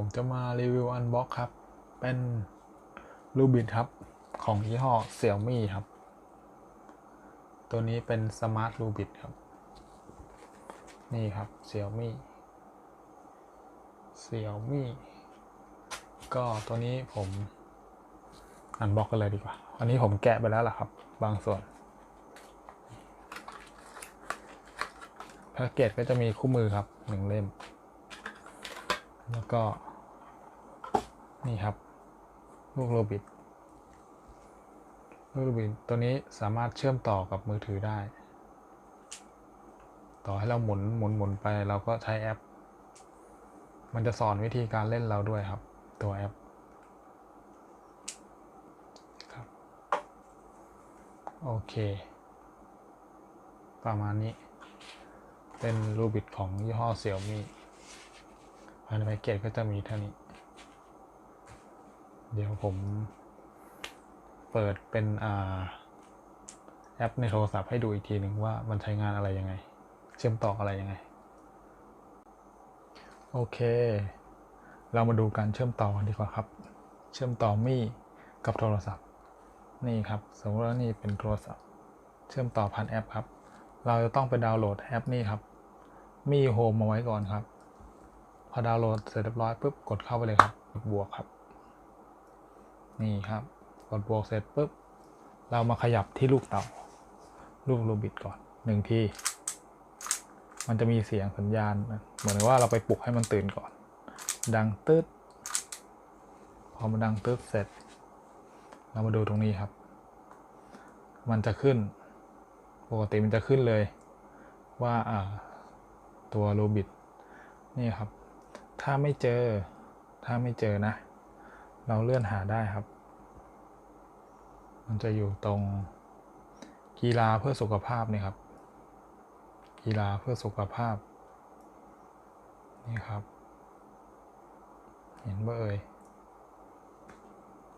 ผมจะมารีวิวอันบ็อกครับ เป็นรูบิ t ครับ ของยี่ห้อ Xiaomi ครับ ตัวนี้เป็นสมาร์ทรูบิ t ครับ นี่ครับ Xiaomi Xiaomi ก็ตัวนี้ผมอันบ็อกกันเลยดีกว่า อันนี้ผมแกะไปแล้วล่ะครับ บางส่วนแพ็กเกจก็จะมีคู่มือครับหนึ่งเล่ม แล้วก็ นี่ครับ ลูกโรบิทลูกโรบิทตัวนี้สามารถเชื่อมต่อกับมือถือได้ ต่อให้เราหมุนหมุนหมุนไปเราก็ใช้แอป มันจะสอนวิธีการเล่นเราด้วยครับ ตัวแอปครับโอเค ประมาณนี้ เป็นรูบิทของยี่ห้อเซี่ยมี่ภายในแพ็กเกจก็จะมีเท่านี้ เดี๋ยวผมเปิดเป็นอ่าแอปในโทรศัพท์ให้ดูอีกทีหนึ่งว่ามันใช้งานอะไรยังไง เชื่อมต่ออะไรยังไง โอเค เรามาดูการเชื่อมต่อกันดีกว่าครับ เชื่อมต่อมี่กับโทรศัพท์ นี่ครับ สมมติว่านี่เป็นโทรศัพท์ เชื่อมต่อผ่านแอปครับ เราจะต้องไปดาวน์โหลดแอปนี่ครับมี่โฮมมาไว้ก่อนครับ พอดาวน์โหลดเสร็จเรียบร้อยปุ๊บกดเข้าไปเลยครับบวกครับ นี่ครับ กดบวกเสร็จปุ๊บ เรามาขยับที่ลูกเต่า ลูกโรบิทก่อนหนึ่งที มันจะมีเสียงสัญญาณ เหมือนว่าเราไปปลุกให้มันตื่นก่อน ดังตืดพอมันดังตืดเสร็จ เรามาดูตรงนี้ครับ มันจะขึ้น ปกติมันจะขึ้นเลย ว่าอ่าตัวโรบิทนี่ครับ ถ้าไม่เจอ ถ้าไม่เจอนะ เราเลื่อนหาได้ครับ มันจะอยู่ตรงกีฬาเพื่อสุขภาพนี่ครับ กีฬาเพื่อสุขภาพ นี่ครับ เห็นว่เอ่ย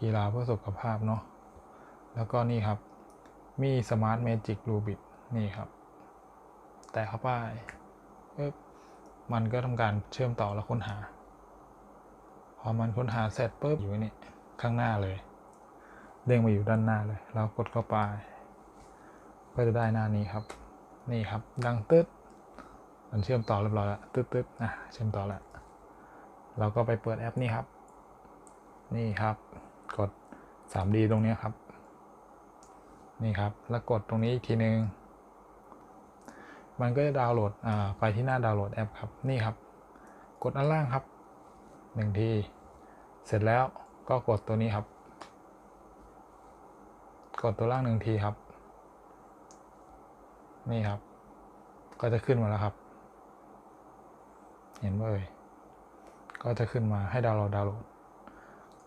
กีฬาเพื่อสุขภาพเนาะแล้วก็นี่ครับ มีสมาร์ทเมจิกรูบิทนี่ครับ แต่เข้าไปปึ๊บมันก็ทำการเชื่อมต่อและค้นหา พอมันค้นหาเสร็จปุ๊บอยู่นี่ข้างหน้าเลย เด้งมาอยู่ด้านหน้าเลย เรากดเข้าไป ก็จะได้หน้านี้ครับ นี่ครับ ดังตึ๊ด มันเชื่อมต่อเรียบร้อยแล้ว ตึ๊ดตึ๊ดอะเชื่อมต่อแล้ว เราก็ไปเปิดแอปนี้ครับ นี่ครับ กด 3D ตรงนี้ครับ นี่ครับ แล้วกดตรงนี้อีกทีนึง มันก็จะดาวน์โหลดไปที่หน้าดาวน์โหลดแอปครับ นี่ครับ กดอันล่างครับหนึ่งที เสร็จแล้วก็กดตัวนี้ครับ กดตัวล่างหนึ่งทีครับ นี่ครับ ก็จะขึ้นมาแล้วครับ เห็นไหมเอ่ยก็จะขึ้นมาให้ดาวน์โหลดดาวน์โหลด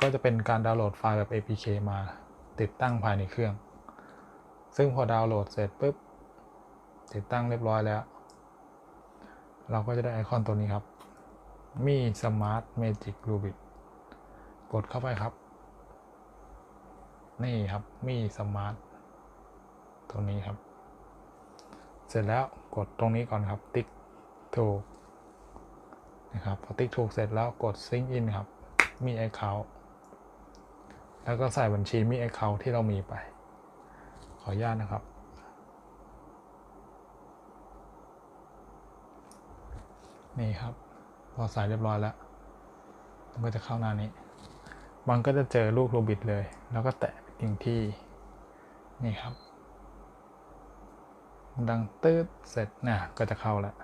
ก็จะเป็นการดาวน์โหลดไฟล์แบบ APK มาติดตั้งภายในเครื่อง ซึ่งพอดาวน์โหลดเสร็จปุ๊บติดตั้งเรียบร้อยแล้ว เราก็จะได้ไอคอนตัวนี้ครับ มีสมาร์ทเมจิกรูบิกดเข้าไปครับ นี่ครับมีสมาร์ทตัวนี้ครับ เสร็จแล้วกดตรงนี้ก่อนครับ ติ๊กถูกนะครับพอติ๊กถูกเสร็จแล้วกด Sync in ครับมี Account แล้วก็ใส่บัญชีมี Account ที่เรามีไป ขออนุญาตนะครับนี่ครับพอใส่เรียบร้อยแล้วมันก็จะเข้าหน้านี้ มันก็จะเจอลูกโรบิทเลย แล้วก็แตะ ทิ้งที่นี่ครับ ดังตืดเสร็จนะก็จะเข้าแล้ว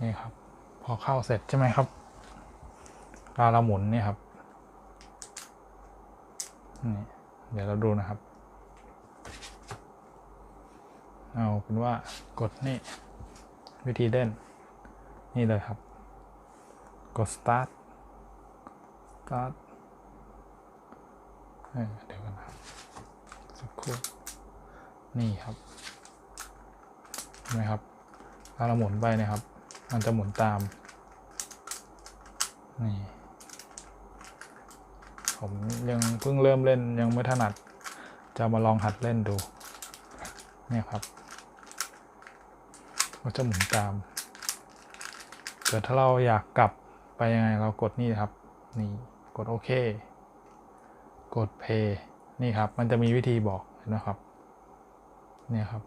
นี่ครับ พอเข้าเสร็จใช่ไหมครับเราเราหมุนนี่ครับนี่เดี๋ยวเราดูนะครับ เอาเป็นว่ากดนี่ วิธีเล่น นี่เลยครับ กด start start เดี๋ยวกันนะสักครู่นี่ครับเห็นไหมครับถ้าเราหมุนไปนะครับ มันจะหมุนตาม นี่ ผมยังเพิ่งเริ่มเล่นยังไม่ถนัด จะมาลองหัดเล่นดู เนี่ยครับก็จะหมุนตาม เกิดถ้าเราอยากกลับไปยังไงเรากดนี่ครับ นี่ กดโอเค กด play นี่ครับ มันจะมีวิธีบอกเห็นไหมครับเนี่ยครับ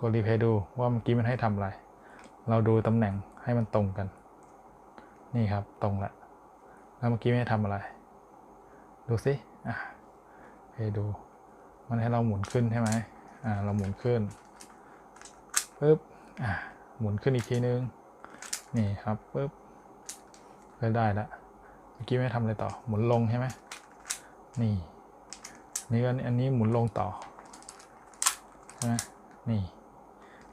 กดรีเพย์ดูว่าเมื่อกี้มันให้ทำอะไร เราดูตำแหน่งให้มันตรงกัน นี่ครับตรงละแล้วเมื่อกี้ไม่ให้ทำอะไร ดูสิอะให้ดู มันให้เราหมุนขึ้นใช่ไหมอ่าเราหมุนขึ้นปึ๊บอ่าหมุนขึ้นอีกทีนึง นี่ครับปึ๊บก็ได้ละเมื่อกี้ไม่ทำอะไรต่อ หมุนลงใช่ไหม นี่นี่ก็อันนี้หมุนลงต่อใช่ไหมนี่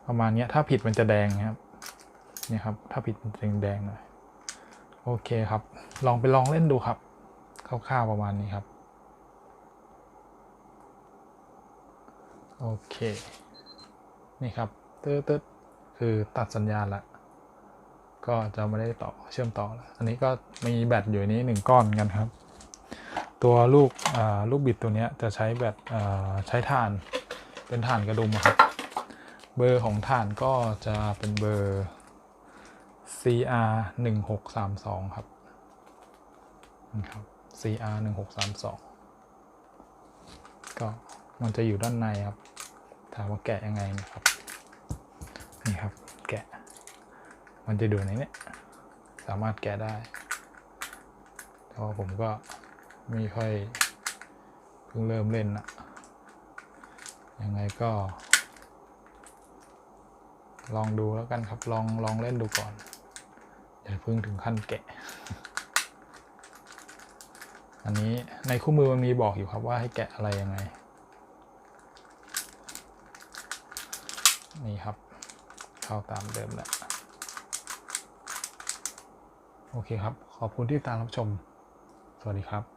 ประมาณนี้ถ้าผิดมันจะแดงนะครับนี่ครับ ถ้าผิดมันจะแดงหน่อยโอเคครับ ลองไปลองเล่นดูครับคร่าวๆประมาณนี้ครับ โอเค นี่ครับตึ๊ดตึ๊ดคือตัดสัญญาณละก็จะไม่ได้ต่อเชื่อมต่อแล้วอันนี้ก็มีแบตอยู่นี้หนึ่งก้อนเหมือนกันครับ ตัวลูกลูกบิดตัวนี้จะใช้แบตใช้ถ่านเป็นถ่านกระดุมครับ เบอร์ของถ่านก็จะเป็นเบอร์ CR 1 6 3 2ครับนะครับ CR 1 6 3 2ก็มันจะอยู่ด้านในครับ ถามว่าแกะยังไงนะครับ นี่ครับแกะ มันจะดูในนี้สามารถแกะได้แต่ว่าผมก็ ไม่ค่อยเพิ่งเริ่มเล่นนะยังไงก็ ลองดูแล้วกันครับ ลองลองเล่นดูก่อนอย่าเพิ่งถึงขั้นแกะ อันนี้ในคู่มือมันมีบอกอยู่ครับว่าให้แกะอะไรยังไง นี่ครับ เข้าตามเดิมแหละโอเคครับ ขอบคุณที่ตามรับชม สวัสดีครับ